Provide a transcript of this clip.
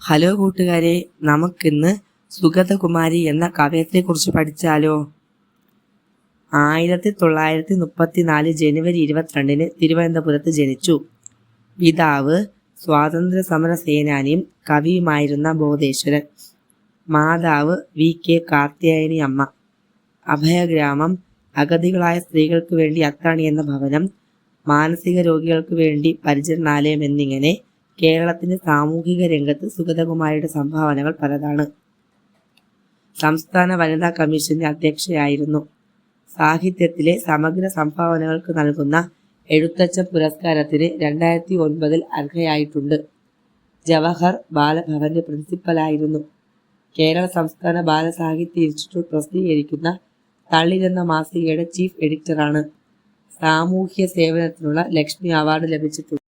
Hello കൂട്ടുകാരെ നമുക്കിന്ന് സുഗതകുമാരി എന്ന കവയത്തെക്കുറിച്ച് പഠിച്ചാലോ? ആയിരത്തി തൊള്ളായിരത്തി മുപ്പത്തിനാല് ജനുവരി ഇരുപത്തിരണ്ടിന് തിരുവനന്തപുരത്ത് ജനിച്ചു. പിതാവ് സ്വാതന്ത്ര്യ സമര സേനാനിയും കവിയുമായിരുന്ന ബോധേശ്വരൻ. മാതാവ് വി. കെ. കാർത്യായനി അമ്മ അഭയഗ്രാമം അഗതികളായ സ്ത്രീകൾക്ക് വേണ്ടി അത്താണി എന്ന ഭവനം മാനസിക രോഗികൾക്ക് വേണ്ടി പരിചരണാലയം എന്നിങ്ങനെ കേരളത്തിന്റെ സാമൂഹിക രംഗത്ത് സുഗതകുമാരിയുടെ സംഭാവനകൾ പലതാണ്. സംസ്ഥാന വനിതാ കമ്മീഷന്റെ അധ്യക്ഷയായിരുന്നു. സാഹിത്യത്തിലെ സമഗ്ര സംഭാവനകൾക്ക് നൽകുന്ന എഴുത്തച്ഛൻ പുരസ്കാരത്തിന് രണ്ടായിരത്തി ഒൻപതിൽ അർഹയായിട്ടുണ്ട്. ജവഹർ ബാലഭവന്റെ പ്രിൻസിപ്പലായിരുന്നു. കേരള സംസ്ഥാന ബാലസാഹിത്യ ഇൻസ്റ്റിറ്റ്യൂട്ട് പ്രസിദ്ധീകരിക്കുന്ന തളിർ എന്ന മാസികയുടെ ചീഫ് എഡിറ്ററാണ്. സാമൂഹ്യ സേവനത്തിനുള്ള ലക്ഷ്മി അവാർഡ് ലഭിച്ചിട്ടുണ്ട്.